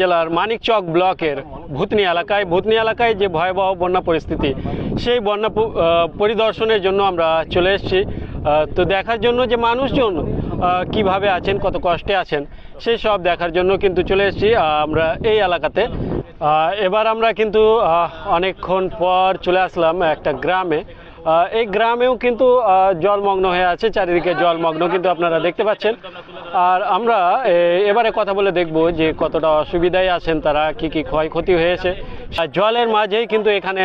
জেলার মানিকচক ব্লকের ভূতনি এলাকায় ভূতনি এলাকায় যে ভয়াবহ বন্যা পরিস্থিতি, সেই বন্যা পরিদর্শনের জন্য আমরা চলে এসেছি। তো দেখার জন্য যে মানুষজন কীভাবে আছেন, কত কষ্টে আছেন, সেই সব দেখার জন্য কিন্তু চলে এসেছি আমরা এই এলাকাতে। এবার আমরা কিন্তু অনেকক্ষণ পর চলে আসলাম একটা গ্রামে। এই গ্রামেও কিন্তু জলমগ্ন হয়ে আছে, চারিদিকে জলমগ্ন কিন্তু আপনারা দেখতে পাচ্ছেন। আর আমরা এবারে কথা বলে দেখব যে কতটা অসুবিধায় আছেন তারা, কি কি ক্ষয়ক্ষতি হয়েছে। জলের মাঝেই কিন্তু এখানে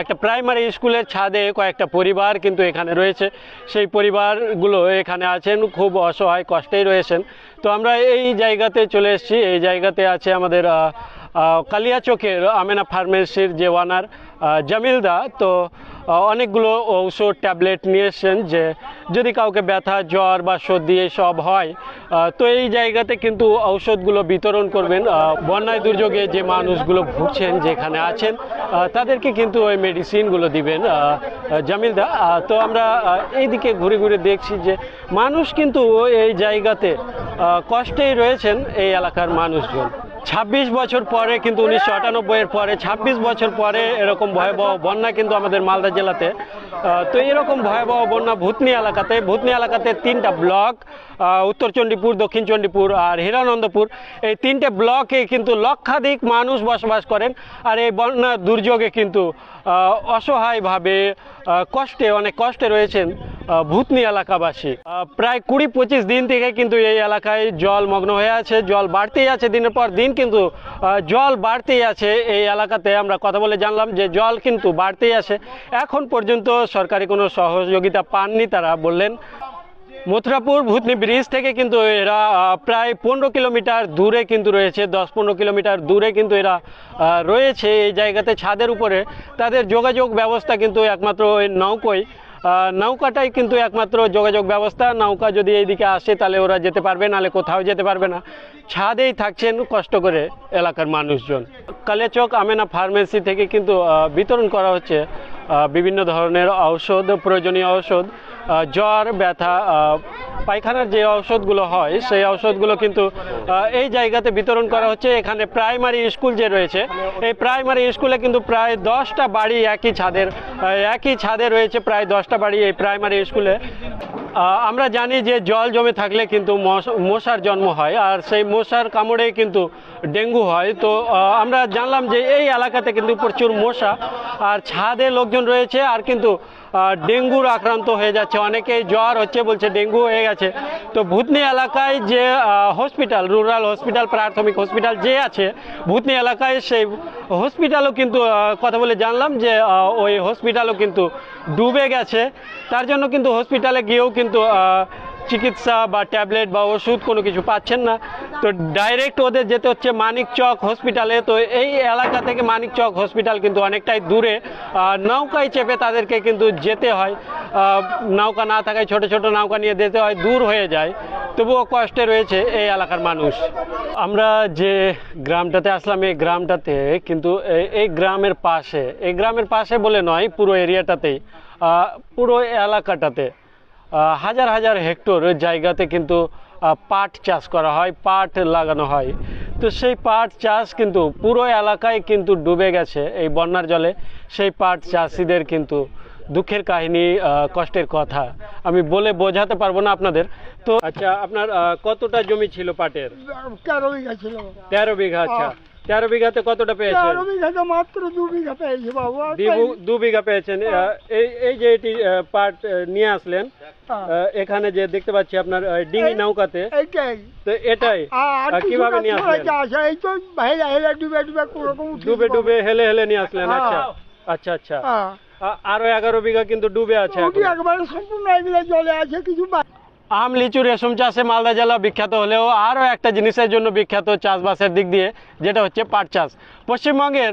একটা প্রাইমারি স্কুলের ছাদে কয়েকটা পরিবার কিন্তু এখানে রয়েছে। সেই পরিবারগুলো এখানে আছেন, খুব অসহায় কষ্টেই রয়েছেন। তো আমরা এই জায়গাতে চলে এসেছি। এই জায়গাতে আছে আমাদের কালিয়াচকের আমেনা ফার্মেসির যে ওয়ানার জামিলদা। তো অনেকগুলো ঔষধ, ট্যাবলেট নিয়ে এসছেন যে যদি কাউকে ব্যথা, জ্বর বা সর্দি সব হয় তো এই জায়গাতে কিন্তু ঔষধগুলো বিতরণ করবেন। বন্যায় দুর্যোগে যে মানুষগুলো ভুগছেন, যেখানে আছেন তাদেরকে কিন্তু ওই মেডিসিনগুলো দিবেন জামিলদা তো আমরা এইদিকে ঘুরে ঘুরে দেখছি যে মানুষ কিন্তু এই জায়গাতে কষ্টেই রয়েছেন এই এলাকার মানুষজন। ছাব্বিশ বছর পরে কিন্তু উনিশশো আটানব্বইয়ের পরে, ছাব্বিশ বছর পরে এরকম ভয়াবহ বন্যা কিন্তু আমাদের মালদা জেলাতে তো এরকম ভয়াবহ বন্যা ভূতনি এলাকাতে ভূতনি এলাকাতে তিনটা ব্লক উত্তর চণ্ডীপুর, দক্ষিণ চণ্ডীপুর আর হীরানন্দপুর, এই তিনটে ব্লকে কিন্তু লক্ষাধিক মানুষ বসবাস করেন আর এই বন্যা দুর্যোগে কিন্তু অসহায়ভাবে কষ্টে, অনেক কষ্টে রয়েছেন। ভূতনি এলাকাবাসী। প্রায় কুড়ি পঁচিশ দিন থেকে কিন্তু এই এলাকায় জল মগ্ন হয়ে আছে, জল বাড়তেই আছে দিনের পর দিন কিন্তু জল বাড়তেই আছে এই এলাকাতে। আমরা কথা বলে জানলাম যে জল কিন্তু বাড়তেই আছে। এখন পর্যন্ত সরকারি কোনো সহযোগিতা পাননি তারা বললেন। মথুরাপুর ভূতনি ব্রিজ থেকে কিন্তু এরা প্রায় পনেরো কিলোমিটার দূরে কিন্তু রয়েছে, দশ পনেরো কিলোমিটার দূরে কিন্তু এরা রয়েছে এই জায়গাতে ছাদের উপরে। তাদের যোগাযোগ ব্যবস্থা কিন্তু একমাত্র নৌকোয়। নৌকাটাই কিন্তু একমাত্র যোগাযোগ ব্যবস্থা। নৌকা যদি এইদিকে আসে, তাহলে ওরা যেতে পারবে, নাহলে কোথাও যেতে পারবে না। ছাদেই থাকছেন কষ্ট করে এলাকার মানুষজন। কালেচক আমেনা ফার্মেসি থেকে কিন্তু বিতরণ করা হচ্ছে। বিভিন্ন ধরনের ঔষধ, প্রয়োজনীয় ঔষধ জ্বর, ব্যথা পায়খানার যে ঔষধগুলো হয়, সেই ঔষধগুলো কিন্তু এই জায়গাতে বিতরণ করা হচ্ছে। এখানে প্রাইমারি স্কুল যে রয়েছে, এই প্রাইমারি স্কুলে কিন্তু প্রায় দশটা বাড়ি একই ছাদের একই ছাদে রয়েছে, প্রায় দশটা বাড়ি এই প্রাইমারি স্কুলে। আমরা জানি যে জল জমে থাকলে কিন্তু মশ- মশার জন্ম হয়, আর সেই মশার কামড়ে কিন্তু ডেঙ্গু হয়। তো আমরা জানলাম যে এই এলাকাতে কিন্তু প্রচুর মশা, আর ছাদে লোকজন রয়েছে, আর কিন্তু ডেঙ্গুর আক্রান্ত হয়ে যাচ্ছে। অনেকেই জ্বর হচ্ছে বলছে ডেঙ্গু হয়ে গেছে। তো ভূতনি এলাকায় যে হসপিটাল রুরাল হসপিটাল প্রাথমিক হসপিটাল যে আছে, ভূতনি এলাকায় সেই হসপিটালও কিন্তু কথা বলে জানলাম যে ওই হসপিটালও কিন্তু ডুবে গেছে। তার জন্য কিন্তু হসপিটালে গিয়েও কিন্তু আহ, চিকিৎসা বা ট্যাবলেট বা ওষুধ কোনো কিছু পাচ্ছেন না। তো ডাইরেক্ট ওদের যেতে হচ্ছে মানিকচক হসপিটালে তো এই এলাকা থেকে মানিকচক হসপিটাল কিন্তু অনেকটাই দূরে। নৌকায় চেপে তাদেরকে কিন্তু যেতে হয়। নৌকা না থাকায় ছোট ছোট নৌকা নিয়ে যেতে হয় দূর হয়ে যায়। তবুও কষ্টে রয়েছে এই এলাকার মানুষ। আমরা যে গ্রামটাতে আসলাম এই গ্রামটাতে কিন্তু এই- গ্রামের পাশে এই গ্রামের পাশে বলে নয় পুরো এরিয়াটাতেই পুরো এলাকাটাতে। হাজার হাজার হেক্টর জায়গাতে কিন্তু পাট চাষ করা হয় পাট লাগানো হয়। তো সেই পাট চাষ কিন্তু পুরো এলাকায় কিন্তু ডুবে গেছে এই বন্যার জলে। সেই পাট চাষিদের কিন্তু দুঃখের কাহিনী কষ্টের কথা। আমি বলে বোঝাতে পারব না আপনাদের। তো আচ্ছা আপনার কতটা জমি ছিল পাটের? তেরো বিঘা ছিল। তেরো বিঘা আচ্ছা। তেরো বিঘাতে কতটা পেয়েছেন? তেরো বিঘাতে মাত্র দু বিঘা পেয়েছি বাবু দু- বিঘা পেয়েছেন। এই এই যে এটি পাট নিয়ে আসলেন হ্যাঁ। এখানে যে দেখতে পাচ্ছি আপনার ডিঙি নৌকাতে তো এটাই কীভাবে নিয়ে আসলেন? কিছুটা আছে এই তো হেলে হেলে ডুবে ডুবে কোনো ডুবে ডুবে হেলে হেলে নিয়ে আসলেন হ্যাঁ। আচ্ছা আচ্ছা আচ্ছা। হ্যাঁ। আরও এগারো বিঘা কিন্তু ডুবে আছে একবারে সম্পূর্ণ এগুলো জলে আছে কিছু আম, লিচু, রেশম চাষে মালদা জেলা বিখ্যাত হলেও আরও একটা জিনিসের জন্য বিখ্যাত চাষবাসের দিক দিয়ে, যেটা হচ্ছে পাট চাষ। পশ্চিমবঙ্গের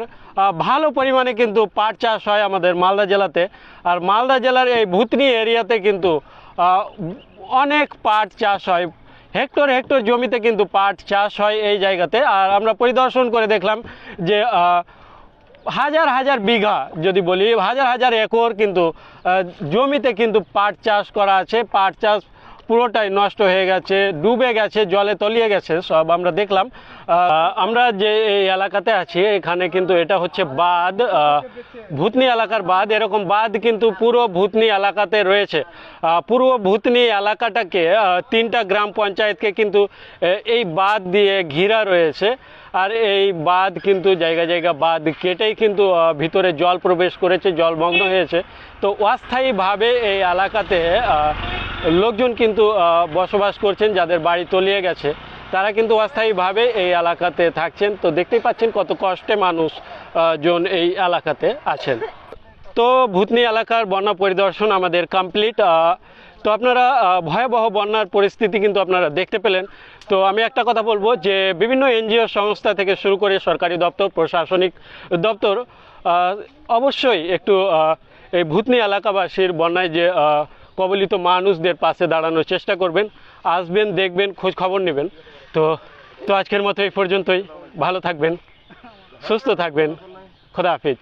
ভালো পরিমাণে কিন্তু পাট চাষ হয় আমাদের মালদা জেলাতে। আর মালদা জেলার এই ভূতনি এরিয়াতে কিন্তু অনেক পাট চাষ হয়। হেক্টর হেক্টর জমিতে কিন্তু পাট চাষ হয় এই জায়গাতে। আর আমরা পরিদর্শন করে দেখলাম যে হাজার হাজার বিঘা যদি বলি, হাজার হাজার একর কিন্তু জমিতে কিন্তু পাট চাষ করা আছে। পাট চাষ পুরোটাই নষ্ট হয়ে গেছে, ডুবে গেছে, জলে তলিয়ে গেছে, সব আমরা দেখলাম। আমরা যে এই এলাকাতে আছি, এখানে কিন্তু এটা হচ্ছে বাঁধ। ভূতনি এলাকার বাদ এরকম বাঁধ কিন্তু পুরো ভূতনি এলাকাতে রয়েছে। পূর্ব পুরো ভূতনি এলাকাটাকে তিনটা গ্রাম পঞ্চায়েতকে কিন্তু এই বাঁধ দিয়ে ঘিরা রয়েছে। আর এই বাঁধ কিন্তু জায়গা জায়গা বাঁধ কেটেই কিন্তু ভিতরে জল প্রবেশ করেছে জলমগ্ন হয়েছে। তো অস্থায়ীভাবে এই এলাকাতে লোকজন কিন্তু বসবাস করছেন, যাদের বাড়ি তলিয়ে গেছে। তারা কিন্তু অস্থায়ীভাবে এই এলাকাতে থাকছেন। তো দেখতেই পাচ্ছেন কত কষ্টে মানুষ জন এই এলাকাতে আছেন। তো ভূতনি এলাকার বন্যা পরিদর্শন আমাদের কমপ্লিট তো আপনারা ভয়াবহ বন্যার পরিস্থিতি কিন্তু আপনারা দেখতে পেলেন। তো আমি একটা কথা বলব যে, বিভিন্ন এনজিও সংস্থা থেকে শুরু করে সরকারি দপ্তর, প্রশাসনিক দপ্তর অবশ্যই একটু এই ভূতনি এলাকাবাসীর বন্যায় যে কবলিত মানুষদের পাশে দাঁড়ানোর চেষ্টা করবেন, আসবেন, দেখবেন, খোঁজ খবর নেবেন। তো তো আজকের মতো এই পর্যন্তই। ভালো থাকবেন, সুস্থ থাকবেন। খোদা হাফিজ।